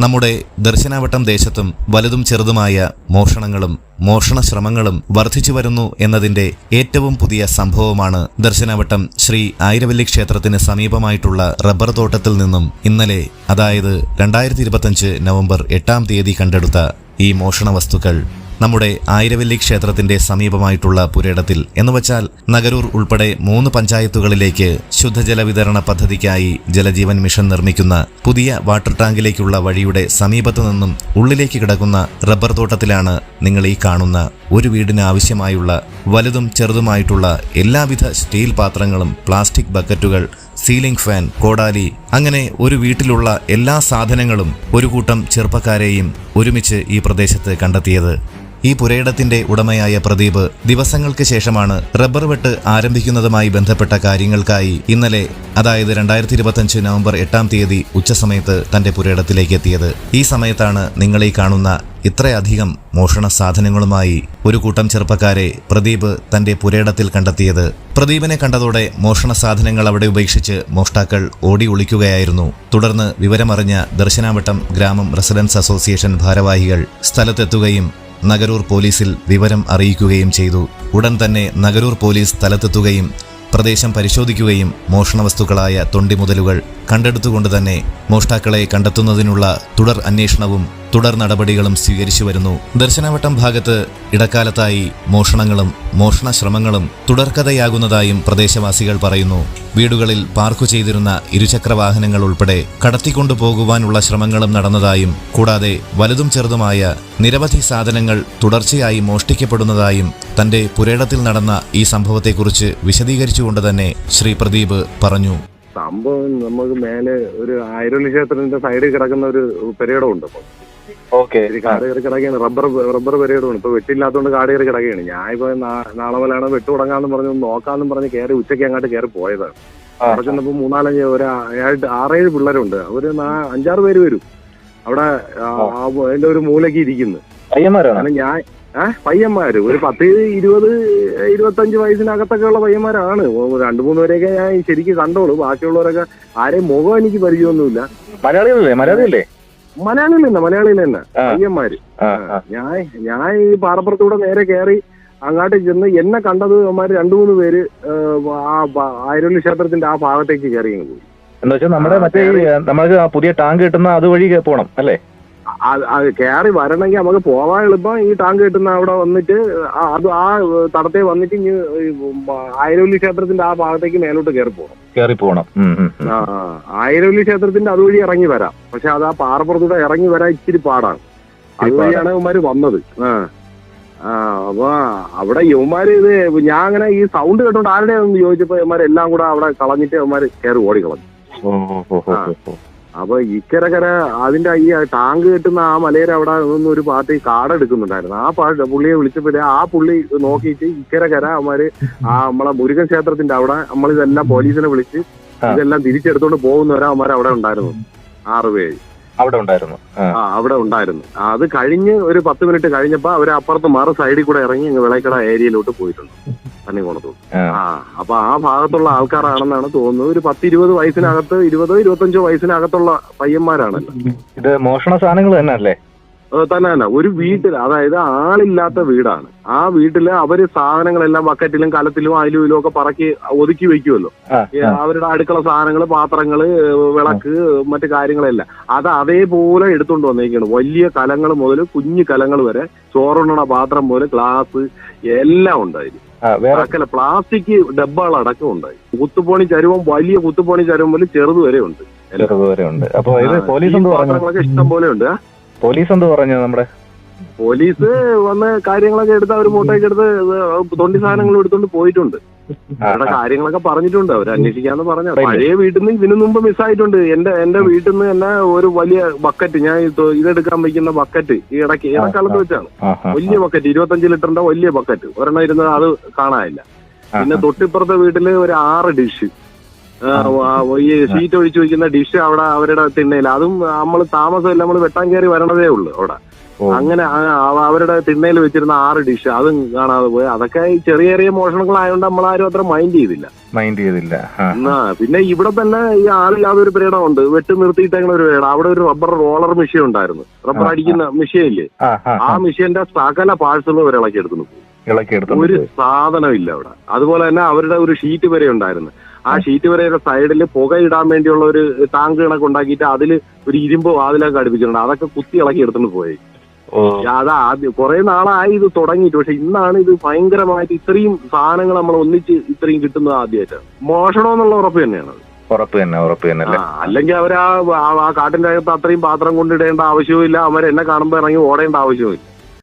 നമ്മുടെ ദർശനാവട്ടം ദേശത്തും വലുതും ചെറുതുമായ മോഷണങ്ങളും മോഷണ ശ്രമങ്ങളും വർദ്ധിച്ചു വരുന്നു എന്നതിന്റെ ഏറ്റവും പുതിയ സംഭവമാണ് ദർശനാവട്ടം ശ്രീ ആയിരവല്ലി ക്ഷേത്രത്തിന് സമീപമായിട്ടുള്ള റബ്ബർ തോട്ടത്തിൽ നിന്നും ഇന്നലെ അതായത് രണ്ടായിരത്തി നവംബർ എട്ടാം തീയതി കണ്ടെടുത്ത ഈ മോഷണ വസ്തുക്കൾ നമ്മുടെ ആയിരവല്ലി ക്ഷേത്രത്തിന്റെ സമീപമായിട്ടുള്ള പുരയിടത്തിൽ എന്നുവച്ചാൽ നഗരൂർ ഉൾപ്പെടെ മൂന്ന് പഞ്ചായത്തുകളിലേക്ക് ശുദ്ധജല വിതരണ പദ്ധതിക്കായി ജലജീവൻ മിഷൻ നിർമ്മിക്കുന്ന പുതിയ വാട്ടർ ടാങ്കിലേക്കുള്ള വഴിയുടെ സമീപത്തു നിന്നും ഉള്ളിലേക്ക് കിടക്കുന്ന റബ്ബർ തോട്ടത്തിലാണ് നിങ്ങൾ ഈ കാണുന്ന ഒരു വീടിന് ആവശ്യമായുള്ള വലുതും ചെറുതുമായിട്ടുള്ള എല്ലാവിധ സ്റ്റീൽ പാത്രങ്ങളും പ്ലാസ്റ്റിക് ബക്കറ്റുകൾ സീലിംഗ് ഫാൻ കോടാലി അങ്ങനെ ഒരു വീട്ടിലുള്ള എല്ലാ സാധനങ്ങളും ഒരു കൂട്ടം ചെറുപ്പക്കാരെയും ഒരുമിച്ച് ഈ പ്രദേശത്ത് കണ്ടെത്തിയത്. ഈ പുരയിടത്തിന്റെ ഉടമയായ പ്രദീപ് ദിവസങ്ങൾക്ക് ശേഷമാണ് റബ്ബർ വെട്ട് ആരംഭിക്കുന്നതുമായി ബന്ധപ്പെട്ട കാര്യങ്ങൾക്കായി ഇന്നലെ അതായത് രണ്ടായിരത്തി ഇരുപത്തഞ്ച് നവംബർ എട്ടാം തീയതി ഉച്ചസമയത്ത് തന്റെ പുരയിടത്തിലേക്ക് എത്തിയത്. ഈ സമയത്താണ് നിങ്ങൾ ഈ കാണുന്ന ഇത്രയധികം മോഷണ സാധനങ്ങളുമായി ഒരു കൂട്ടം ചെറുപ്പക്കാരെ പ്രദീപ് തന്റെ പുരയിടത്തിൽ കണ്ടെത്തിയത്. പ്രദീപിനെ കണ്ടതോടെ മോഷണ സാധനങ്ങൾ അവിടെ ഉപേക്ഷിച്ച് മോഷ്ടാക്കൾ ഓടി ഒളിക്കുകയായിരുന്നു. തുടർന്ന് വിവരമറിഞ്ഞ ദർശനാവട്ടം ഗ്രാമം റെസിഡൻസ് അസോസിയേഷൻ ഭാരവാഹികൾ സ്ഥലത്തെത്തുകയും നഗരൂർ പോലീസിൽ വിവരം അറിയിക്കുകയും ചെയ്തു. ഉടൻ തന്നെ നഗരൂർ പോലീസ് സ്ഥലത്തെത്തുകയും പ്രദേശം പരിശോധിക്കുകയും മോഷണ വസ്തുക്കളായ തൊണ്ടിമുതലുകൾ കണ്ടെടുത്തുകൊണ്ട് തന്നെ മോഷ്ടാക്കളെ കണ്ടെത്തുന്നതിനുള്ള തുടർ അന്വേഷണവും തുടർ നടപടികളും സ്വീകരിച്ചു വരുന്നു. ദർശനവട്ടം ഭാഗത്ത് ഇടക്കാലത്തായി മോഷണങ്ങളും മോഷണ ശ്രമങ്ങളും തുടർക്കഥയാകുന്നതായും പ്രദേശവാസികൾ പറയുന്നു. വീടുകളിൽ പാർക്കു ചെയ്തിരുന്ന ഇരുചക്ര വാഹനങ്ങൾ ഉൾപ്പെടെ കടത്തിക്കൊണ്ടുപോകുവാനുള്ള ശ്രമങ്ങളും നടന്നതായും കൂടാതെ വലുതും ചെറുതുമായ നിരവധി സാധനങ്ങൾ തുടർച്ചയായി മോഷ്ടിക്കപ്പെടുന്നതായും തന്റെ പുരേടത്തിൽ നടന്ന ഈ സംഭവത്തെക്കുറിച്ച് വിശദീകരിച്ചുകൊണ്ട് തന്നെ ശ്രീ പ്രദീപ് പറഞ്ഞു. സംഭവം നമുക്ക് മേലെ ഒരു ആയിരവല്ലി ക്ഷേത്രത്തിന്റെ സൈഡിൽ കിടക്കുന്ന ഒരു പെരേടമുണ്ട് ഇപ്പൊ ഓക്കെ. ഇത് കാട് കയറി കിടക്കുകയാണ്. റബ്ബർ റബ്ബർ പെരേടമാണ് ഇപ്പൊ വെട്ടില്ലാത്തതുകൊണ്ട് കാട് കയറി കിടക്കുകയാണ്. ഞാൻ ഇപ്പൊ നാളെ മുതലാണ് വെട്ട് തുടങ്ങാന്ന് പറഞ്ഞു നോക്കാന്നും പറഞ്ഞ് കയറി ഉച്ചയ്ക്ക് അങ്ങോട്ട് കയറി പോയതാണ്. അവിടെ ചെന്നപ്പോ മൂന്നാലഞ്ച് ഒരു ആറേഴ് പിള്ളേരുണ്ട്. അവർ അഞ്ചാറ് പേര് വരും. അവിടെ അതിന്റെ ഒരു മൂലയ്ക്ക് ഇരിക്കുന്നു. പയ്യന്മാരാണ്? ഞാൻ ഏഹ് പയ്യന്മാര്. ഒരു പത്ത് ഇരുപത് ഇരുപത്തഞ്ച് വയസ്സിനകത്തൊക്കെ ഉള്ള പയ്യന്മാരാണ്. രണ്ടു മൂന്ന് പേരെയൊക്കെ ഞാൻ ശരിക്കും കണ്ടോളൂ. ബാക്കിയുള്ളവരൊക്കെ ആരെയും മുഖം എനിക്ക് പരിചയമൊന്നുമില്ല. മലയാളികളല്ലേ? മലയാളിയല്ലേ? മലയാളികൾ തന്നെ മലയാളിയിൽ തന്നെ. ആ. ഞാൻ ഞാൻ ഈ പാറപ്പുറത്തൂടെ നേരെ കയറി അങ്ങോട്ട് ചെന്ന് എന്നെ കണ്ടത് അവന്മാര് രണ്ടു മൂന്ന് പേര് ആ ആയിരവല്ലി ക്ഷേത്രത്തിന്റെ ആ ഭാഗത്തേക്ക് കയറി പോയി. എന്ന് വെച്ചാൽ നമ്മുടെ മറ്റേ നമുക്ക് പുതിയ ടാങ്ക് കിട്ടുന്ന അതുവഴി പോണം അല്ലേ? അത് കയറി വരണമെങ്കിൽ നമുക്ക് പോവാൻ എളുപ്പം. ഈ ടാങ്ക് കിട്ടുന്ന അവിടെ വന്നിട്ട് അത് ആ തടത്തെ വന്നിട്ട് ഇനി ആയിരവല്ലി ക്ഷേത്രത്തിന്റെ ആ ഭാഗത്തേക്ക് മേലോട്ട് കയറി പോകണം. കയറി പോകണം. ആയിരവല്ലി ക്ഷേത്രത്തിന്റെ അതുവഴി ഇറങ്ങി വരാം. പക്ഷെ അത് ആ പാറപ്പുറത്തൂടെ ഇറങ്ങി വരാൻ ഇച്ചിരി പാടാണ്. അതുവഴിയാണ് ഇവന്മാര് വന്നത്. ആ. അപ്പൊ അവിടെ യവന്മാര് ഇത് ഞാൻ അങ്ങനെ ഈ സൗണ്ട് കേട്ടോണ്ട് ആരുടെ ചോദിച്ചപ്പോ യുവമാരെല്ലാം കൂടെ അവിടെ കളഞ്ഞിട്ട് യുവമാര് കയറി ഓടി കളഞ്ഞു. അപ്പൊ ഇക്കരക്കര അതിന്റെ ഈ ടാങ്ക് കെട്ടുന്ന ആ മലയുടെ അവിടെ നിന്ന് ഒരു പാർട്ടി കാടെടുക്കുന്നുണ്ടായിരുന്നു ആ പാട്ട് പുള്ളിയെ വിളിച്ചപ്പോഴേ ആ പുള്ളി നോക്കിയിട്ട് ഇക്കരക്കര അവന്മാര് ആ നമ്മളെ മുരുകൻ ക്ഷേത്രത്തിന്റെ അവിടെ നമ്മൾ ഇതെല്ലാം പോലീസിനെ വിളിച്ച്. ഇതെല്ലാം തിരിച്ചെടുത്തോണ്ട് പോകുന്നവരെ അവന്മാർ അവിടെ ഉണ്ടായിരുന്നു. ആറ് പേര് അവിടെ ഉണ്ടായിരുന്നു. ആ. അവിടെ ഉണ്ടായിരുന്നു. അത് കഴിഞ്ഞ് ഒരു പത്ത് മിനിറ്റ് കഴിഞ്ഞപ്പോ അവരപ്പുറത്ത് അപ്പുറത്ത് മറു സൈഡിൽ കൂടെ ഇറങ്ങി ഇങ്ങ് വിളക്കട ഏരിയയിലോട്ട് പോയിട്ടുണ്ട്. തണ്ണിക്കോണത്തോട്ട് ആ. ആ അപ്പൊ ആ ഭാഗത്തുള്ള ആൾക്കാരാണെന്നാണ് തോന്നുന്നത്. ഒരു പത്ത് ഇരുപത് വയസ്സിനകത്ത് ഇരുപതോ ഇരുപത്തഞ്ചോ വയസ്സിനകത്തുള്ള പയ്യന്മാരാണല്ലോ. ഇത് മോഷണ സാധനങ്ങൾ തന്നെ അല്ലേ തന്നെ തന്നെ ഒരു വീട്ടിൽ അതായത് ആളില്ലാത്ത വീടാണ്. ആ വീട്ടിൽ അവർ സാധനങ്ങളെല്ലാം ബക്കറ്റിലും കലത്തിലും അതിലും ഇതിലും ഒക്കെ പറക്കി ഒതുക്കി വെക്കുമല്ലോ. അവരുടെ അടുക്കള സാധനങ്ങൾ പാത്രങ്ങൾ വിളക്ക് മറ്റു കാര്യങ്ങളെല്ലാം. അത് അതേപോലെ എടുത്തുകൊണ്ട് വന്നേക്കാണ്. വലിയ കലങ്ങൾ മുതൽ കുഞ്ഞു കലങ്ങൾ വരെ ചോറുണ്ണണ പാത്രം മുതൽ ഗ്ലാസ് എല്ലാം ഉണ്ടായിരുന്നു. ആ, വേറെ പ്ലാസ്റ്റിക് ഡബ്ബകൾ അടക്കം ഉണ്ടായി. കുത്തുപോണി ചരുവം വലിയ കുത്തുപോണി ചരുവം പോലെ ചെറുത് വരെ ഉണ്ട്. ചെറുത് വരെ ഉണ്ട്. അപ്പൊ ഇത് പോലീസ് എന്ത് പറഞ്ഞു? ഇഷ്ടം പോലെ ഉണ്ട് പോലീസ് എന്ത് പറഞ്ഞു നമ്മുടെ? പോലീസ് വന്ന് കാര്യങ്ങളൊക്കെ എടുത്ത് അവർ ഫോട്ടോയൊക്കെ എടുത്ത് തൊണ്ടി സാധനങ്ങൾ എടുത്തോണ്ട് പോയിട്ടുണ്ട്. അവരുടെ കാര്യങ്ങളൊക്കെ പറഞ്ഞിട്ടുണ്ട്. അവർ അന്വേഷിക്കാന്ന് പറഞ്ഞു. പഴയ വീട്ടിൽ നിന്ന് ഇതിനു മുമ്പ് മിസ്സായിട്ടുണ്ട്. എന്റെ എന്റെ വീട്ടിൽ നിന്ന് തന്നെ ഒരു വലിയ ബക്കറ്റ് ഞാൻ ഇത് ഇതെടുക്കാൻ വയ്ക്കുന്ന ബക്കറ്റ് ഈ ഇടയ്ക്ക് ഇടക്കാലത്ത് വെച്ചാണ്. വലിയ ബക്കറ്റ് ഇരുപത്തഞ്ച് ലിറ്ററിന്റെ വലിയ ബക്കറ്റ്. ഒരെണ്ണം ഇരുന്നത് അത് കാണാനില്ല. പിന്നെ തൊട്ടിപ്പുറത്തെ വീട്ടിൽ ഒരു ആറ് ഡിഷ്. ഈ ഷീറ്റ് ഒഴിച്ചു വെക്കുന്ന ഡിഷ് അവിടെ അവരുടെ തിണ്ണയിൽ അതും നമ്മൾ താമസമില്ല നമ്മൾ വെട്ടാൻ കയറി വരണതേ ഉള്ളൂ അവിടെ. അങ്ങനെ അവരുടെ തിണ്ണയിൽ വെച്ചിരുന്ന ആറ് ഡിഷ് അതും കാണാതെ പോയി. അതൊക്കെ ചെറിയ ചെറിയ മോഷണങ്ങളായതുകൊണ്ട് നമ്മളാരും അത്ര മൈൻഡ് ചെയ്തില്ല. മൈൻഡ് ചെയ്തില്ല. ആ. പിന്നെ ഇവിടെ തന്നെ ഈ ആളില്ലാതെ ഒരു പേടം ഉണ്ട് വെട്ട് നിർത്തിയിട്ടങ്ങനെ ഒരു പേടം അവിടെ ഒരു റബ്ബർ റോളർ മെഷീൻ ഉണ്ടായിരുന്നു. റബ്ബർ അടിക്കുന്ന മെഷീൻ ഇല്ലേ? ആ മെഷീന്റെ സകല പാഴ്സലും അവർ ഇളക്കി എടുക്കുന്നു ഒരു സാധനം ഇല്ല അവിടെ. അതുപോലെ തന്നെ അവരുടെ ഒരു ഷീറ്റ് വരെ ഉണ്ടായിരുന്നു. ആ ഷീറ്റ് വരയുടെ സൈഡിൽ പുക ഇടാൻ വേണ്ടിയുള്ള ഒരു ടാങ്ക് കണക്ക് ഉണ്ടാക്കിയിട്ട് അതിൽ ഒരു ഇരുമ്പ് വാതിലൊക്കെ അടുപ്പിച്ചിട്ടുണ്ട്. അതൊക്കെ കുത്തി ഇളക്കി എടുത്തുകൊണ്ട് പോയി. അത് ആദ്യം കുറെ നാളായി ഇത് തുടങ്ങിയിട്ട്. പക്ഷെ ഇന്നാണ് ഇത് ഭയങ്കരമായിട്ട് ഇത്രയും സാധനങ്ങൾ നമ്മൾ ഒന്നിച്ച് ഇത്രയും കിട്ടുന്നത് ആദ്യമായിട്ടാണ് മോഷണമെന്നുള്ള ഉറപ്പ് തന്നെയാണ്. ഉറപ്പ് തന്നെ ഉറപ്പ് തന്നെ അല്ലേ? അല്ലെങ്കിൽ അവർ ആ കാട്ടിന്റെ അകത്ത് അത്രയും പാത്രം കൊണ്ടിടേണ്ട ആവശ്യവും ഇല്ല അവരെന്നെ എന്നെ കാണുമ്പോൾ ഇറങ്ങി ഓടേണ്ട ആവശ്യവും ഇല്ല